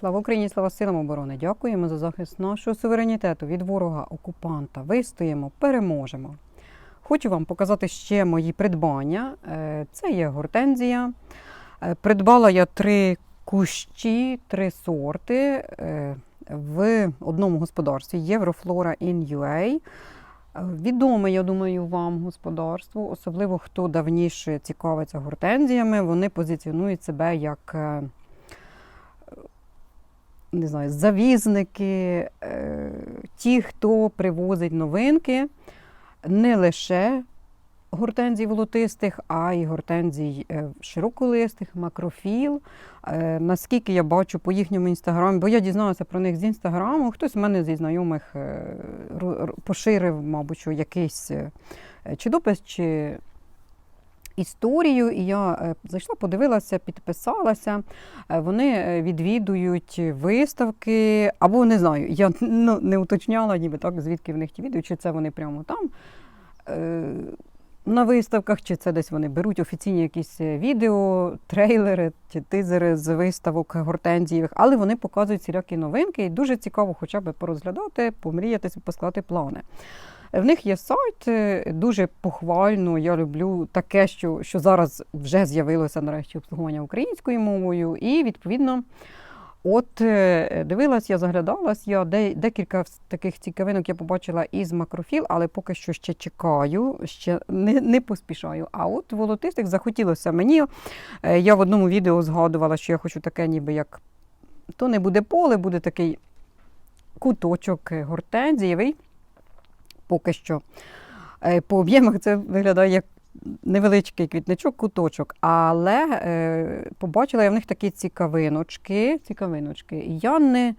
Слава Україні, слава силам оборони! Дякуємо за захист нашого суверенітету від ворога окупанта. Вистоїмо, переможемо. Хочу вам показати ще мої придбання. Е, Це є гортензія. Е, Придбала я три кущі, три сорти е, в одному господарстві Єврофлора in UA. Відоме, я думаю, вам господарство, особливо хто давніше цікавиться гортензіями, вони позиціонують себе як не знаю, завізники, е, ті, хто привозить новинки, не лише гортензій волотистих, а й гортензій е, широколистих, макрофіл. Е, Наскільки я бачу по їхньому інстаграмі, бо я дізналася про них з інстаграму, хтось в мене зі знайомих поширив, мабуть, якийсь чи допис, чи історію, і я е, зайшла, подивилася, підписалася. Е, Вони е, відвідують виставки, або не знаю, я ну, не уточняла, ніби так, звідки в них ті відео, чи це вони прямо там. На виставках, чи це десь вони беруть офіційні якісь відео, трейлери чи тизери з виставок гортензієвих, але вони показують всілякі новинки, і дуже цікаво хоча б порозглядати, помріятися, посклати плани. В них є сайт, е, дуже похвально. Я люблю таке, що, що зараз вже з'явилося нарешті обслуговування українською мовою. І відповідно, от е, дивилась, я заглядалась, я де, декілька таких цікавинок я побачила із макрофіл, але поки що ще чекаю, ще не, не поспішаю. А от волотистих захотілося мені. Е, Я в одному відео згадувала, що я хочу таке, ніби як то не буде поле, буде такий куточок гортензієвий поки що. Е, По об'ємах це виглядає як невеличкий квітничок, куточок. Але е, побачила я в них такі цікавиночки. цікавиночки. Я не,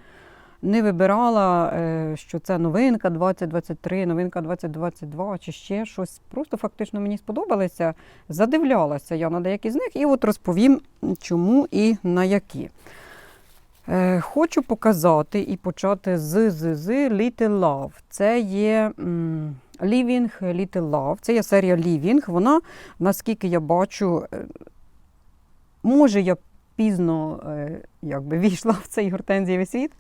не вибирала, е, що це новинка 2023, новинка 2022 чи ще щось. Просто фактично мені сподобалося. Задивлялася я на деякі з них, і от розповім, чому і на які. Е, Хочу показати і почати з, з, з Little Love. Це є Living Little Love. Це є серія Living. Вона, наскільки я бачу, е, може я пізно е, якби, війшла в цей гортензієвий світ.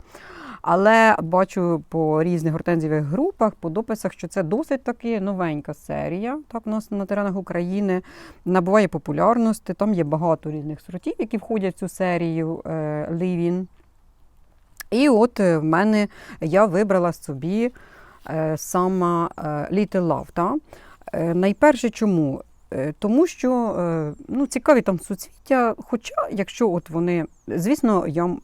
Але бачу по різних гортензієвих групах, по дописах, що це досить таки новенька серія. Так, у нас на теренах України набуває популярності. Там є багато різних сортів, які входять в цю серію е, Living. І от е, в мене я вибрала собі е, саме е, Little Love. Та? Найперше чому? Е, Тому що е, ну, цікаві там суцвіття. Хоча, якщо от вони, звісно, я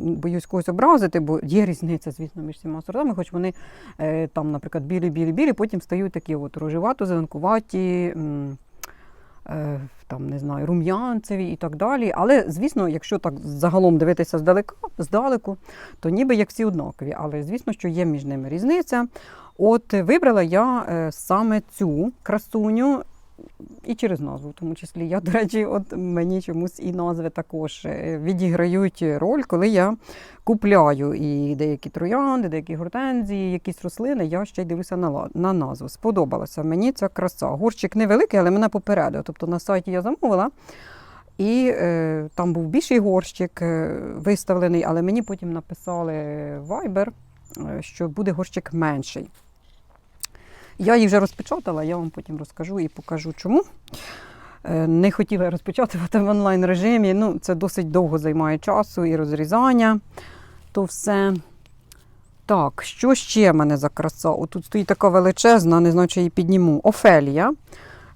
боюсь когось образити, бо є різниця, звісно, між цими сортами, хоч вони е, там, наприклад, білі-білі-білі, потім стають такі от рожевато, зеленкуваті. Там не знаю, рум'янцеві і так далі. Але, звісно, якщо так загалом дивитися здалека, здалеку, то ніби як всі однакові. Але звісно, що є між ними різниця. От вибрала я саме цю красуню. І через назву, в тому числі. Я, до речі, от мені чомусь і назви також е, відіграють роль, коли я купляю і деякі троянди, деякі гортензії, якісь рослини, я ще й дивлюся на, на назву. Сподобалася мені ця краса. Горщик невеликий, але мене попередив. Тобто на сайті я замовила. І е, там був більший горщик е, виставлений, але мені потім написали Viber, е, що буде горщик менший. Я їх вже розпечатала, я вам потім розкажу і покажу, чому. Е, Не хотіла розпечатувати в онлайн режимі. Ну, це досить довго займає часу і розрізання. То все. Так, що ще в мене за краса? Отут стоїть така величезна, не знаю, чи її підніму. Офелія.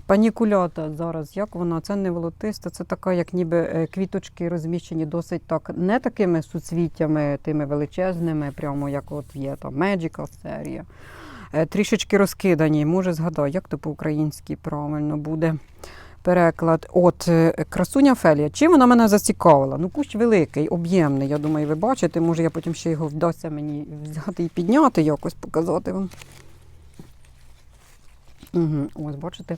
Панікулята зараз, як вона? Це не волотиста, це така, як ніби е, квіточки розміщені досить так, не такими суцвіттями, тими величезними, прямо як от є там Magical серія. Е, Трішечки розкидані. Може згадаю, як то по-українськи правильно буде переклад. От е, красуня Фелія. Чим вона мене зацікавила? Ну, кущ великий, об'ємний. Я думаю, ви бачите. Може, я потім ще його вдасться мені взяти і підняти, якось показати вам. Угу, ось, бачите,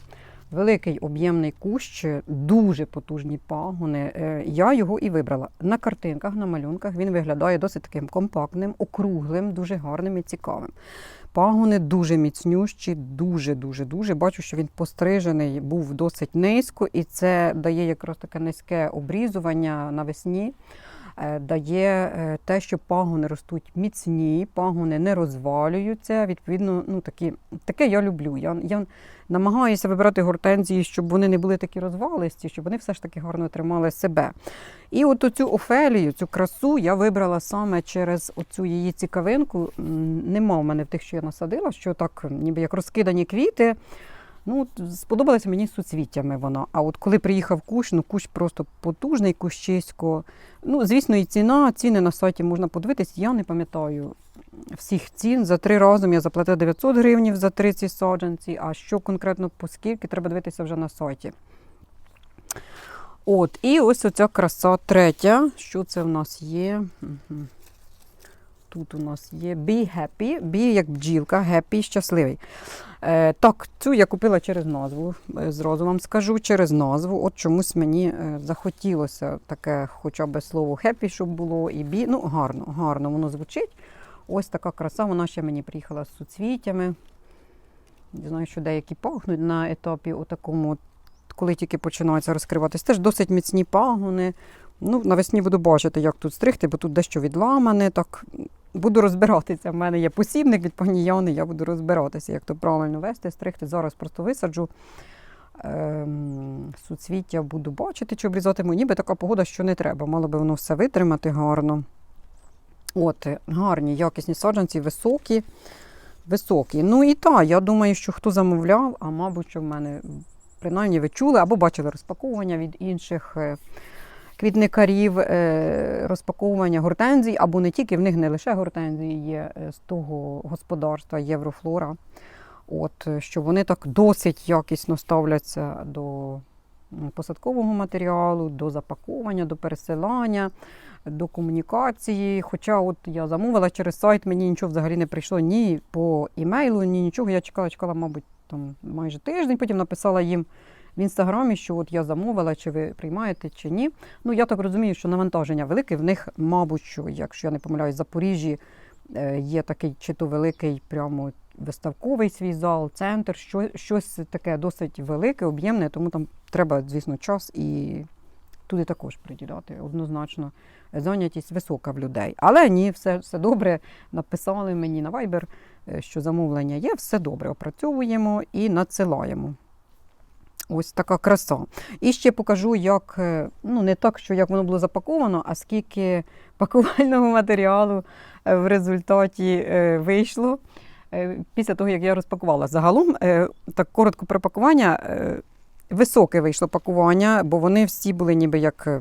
великий об'ємний кущ, дуже потужні пагони. Е, Я його і вибрала. На картинках, на малюнках він виглядає досить таким компактним, округлим, дуже гарним і цікавим. Пагони дуже міцнющі, дуже-дуже дуже. Бачу, що він пострижений був досить низько, і це дає якраз таке низьке обрізування навесні. Е, дає е, те, що пагони ростуть міцні, пагони не розвалюються. Відповідно, ну такі, таке я люблю. Я, я намагаюся вибирати гортензії, щоб вони не були такі розвалисті, щоб вони все ж таки гарно тримали себе. І от оцю офелію, цю красу я вибрала саме через оцю її цікавинку. Нема в мене в тих, що я насадила, що так, ніби як розкидані квіти. Ну, от сподобалася мені суцвіттями вона. А от коли приїхав кущ, ну кущ просто потужний, кущисько. Ну, звісно, і ціна, ціни на сайті можна подивитись. Я не пам'ятаю всіх цін. За три разом я заплатила 900 гривень за три ці саджанці. А що конкретно по скільки, треба дивитися вже на сайті. От, і ось оця краса третя. Що це в нас є? Мгм. Тут у нас є Be Happy, Be як бджілка, Happy щасливий. Е, так, цю я купила через назву. е, Зразу вам скажу через назву. От чомусь мені е, захотілося таке, хоча б слово happy, щоб було, і be. Ну, гарно, гарно воно звучить. Ось така краса. Вона ще мені приїхала з суцвітями. Знаю, що деякі пахнуть на етапі отакому, от, коли тільки починаються розкриватись. Теж досить міцні пагони. Ну, навесні буду бачити, як тут стригти, бо тут дещо відламане. Так буду розбиратися. В мене є посібник від пані Яни, я буду розбиратися, як то правильно вести, стригти. Зараз просто висаджу. Ем, суцвіття буду бачити, чи обрізатиму. Ніби така погода, що не треба. Мало би воно все витримати гарно. От, гарні, якісні саджанці, високі. Високі. Ну і так, я думаю, що хто замовляв, а мабуть, що в мене принаймні ви чули або бачили розпаковування від інших е, квітникарів, е, розпаковування гортензій, або не тільки в них не лише гортензії є е, з того господарства Єврофлора. От, е, що вони так досить якісно ставляться до посадкового матеріалу, до запаковування, до пересилання, до комунікації. Хоча от я замовила через сайт, мені нічого взагалі не прийшло ні по імейлу, ні нічого. Я чекала, чекала, мабуть, там майже тиждень. Потім написала їм в інстаграмі, що от я замовила, чи ви приймаєте, чи ні. Ну я так розумію, що навантаження велике. В них, мабуть, що, якщо я не помиляюсь, в Запоріжжі е, є такий чи то великий прямо виставковий свій зал, центр, що, щось таке досить велике, об'ємне, тому там треба, звісно, час і туди також приділяти. Однозначно, зайнятість висока в людей. Але ні, все, все добре. Написали мені на Viber, е, що замовлення є, все добре. Опрацьовуємо і надсилаємо. Ось така краса. І ще покажу, як е, ну не так, що як воно було запаковано, а скільки пакувального матеріалу е, в результаті е, вийшло після того, як я розпакувала. Загалом, так коротко про пакування, високе вийшло пакування, бо вони всі були ніби як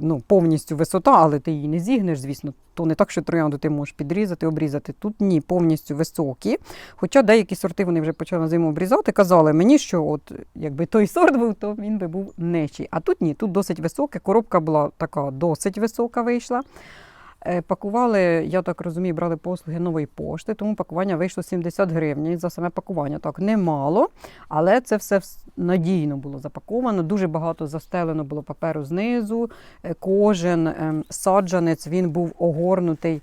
ну, повністю висота, але ти її не зігнеш, звісно. То не так, що троянду ти можеш підрізати, обрізати. Тут ні, повністю високі. Хоча деякі сорти вони вже почали на зиму обрізати, казали мені, що от якби той сорт був, то він би був нижчий. А тут ні, тут досить високе. Коробка була така досить висока вийшла. Е, Пакували, я так розумію, брали послуги нової пошти, тому пакування вийшло 70 гривень. За саме пакування так немало, але це все надійно було запаковано. Дуже багато застелено було паперу знизу. Е, Кожен ем, саджанець він був огорнутий.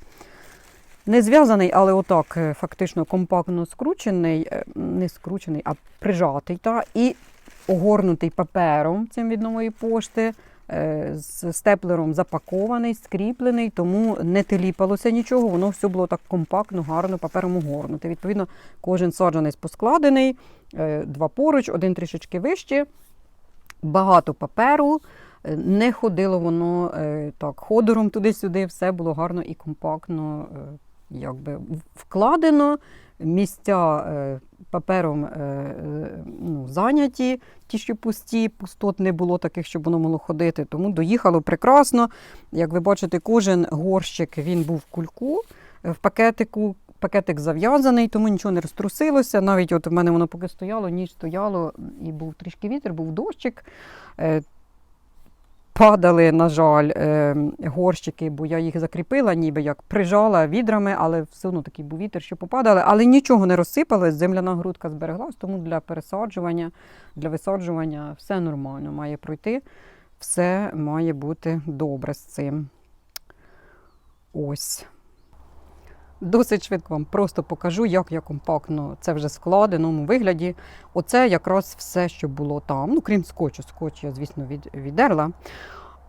Не зв'язаний, але отак е, фактично компактно скручений, не скручений, а прижатий, та, і огорнутий папером цим від нової пошти, е, з степлером запакований, скріплений, тому не теліпалося нічого, воно все було так компактно, гарно папером огорнуте. Відповідно, кожен саджанець поскладений, е, два поруч, один трішечки вище, багато паперу. Е, Не ходило воно так ходором туди-сюди, все було гарно і компактно якби вкладено. Місця папером е, е, ну, зайняті, ті, що пусті, пустот не було таких, щоб воно могло ходити. Тому доїхало прекрасно. Як ви бачите, кожен горщик він був в кульку, е, в пакетику. Пакетик зав'язаний, тому нічого не розтрусилося. Навіть от в мене воно поки стояло, ніч стояло, і був трішки вітер, був дощик. Падали, на жаль, е, горщики, бо я їх закріпила, ніби як прижала відрами, але все одно такий був вітер, що попадали. Але нічого не розсипалось, земляна грудка збереглась, тому для пересаджування, для висаджування все нормально має пройти. Все має бути добре з цим. Ось. Досить швидко вам просто покажу, як я компактно це вже складеному вигляді. Оце якраз все, що було там. Ну, крім скотчу. Скотч я, звісно, від, віддерла.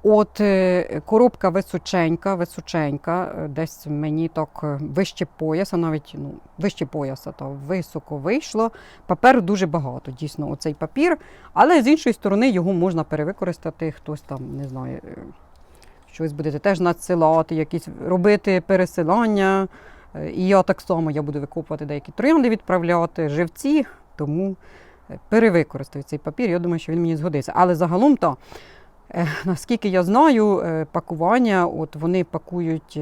От е, коробка височенька, височенька, е, десь мені так е, вище пояса, навіть ну, вище пояса, то високо вийшло. Паперу дуже багато, дійсно, оцей папір. Але з іншої сторони його можна перевикористати. Хтось там, не знаю, щось будете теж надсилати, якісь робити пересилання. Е, І я так само я буду викопувати деякі троянди, відправляти, живці, тому е, перевикористаю цей папір. Я думаю, що він мені згодиться. Але загалом то. Е, Наскільки я знаю, пакування, от вони пакують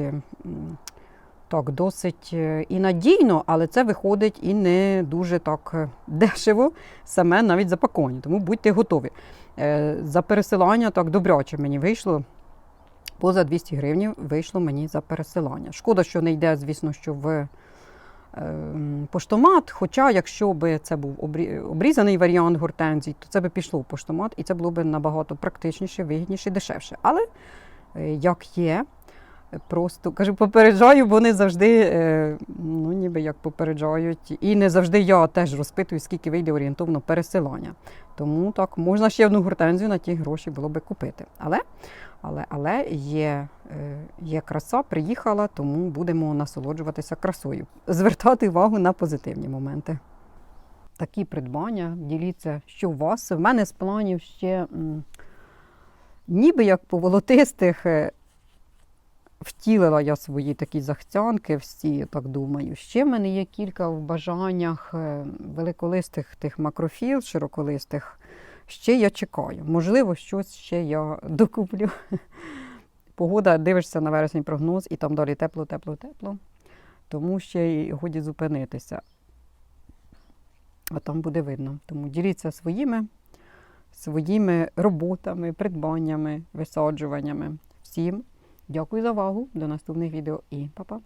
так, досить і надійно, але це виходить і не дуже так дешево, саме навіть запакування. Тому будьте готові. За пересилання так добряче мені вийшло. Поза 200 гривень вийшло мені за пересилання. Шкода, що не йде, звісно, що в ем, поштомат. Хоча, якщо б це був обрізаний варіант гортензій, то це би пішло в поштомат, і це було б набагато практичніше, вигідніше, дешевше. Але е, як є, просто кажу, попереджаю, бо вони завжди, е, ну ніби як попереджають. І не завжди я теж розпитую, скільки вийде орієнтовно пересилання. Тому так можна ще одну гортензію на ті гроші було би купити. Але, але, але є, е, є краса, приїхала, тому будемо насолоджуватися красою. Звертати увагу на позитивні моменти. Такі придбання, діліться, що у вас. В мене з планів ще ніби як по волотистих. е, Втілила я свої такі захцянки, всі так думаю. Ще в мене є кілька в бажаннях е, великолистих тих макрофіл, широколистих. Ще я чекаю. Можливо, щось ще я докуплю. Погода, дивишся на вересень прогноз, і там далі тепло, тепло, тепло. Тому ще й годі зупинитися. А там буде видно. Тому діліться своїми, своїми роботами, придбаннями, висаджуваннями. Всім дякую за увагу. До наступних відео і па-па!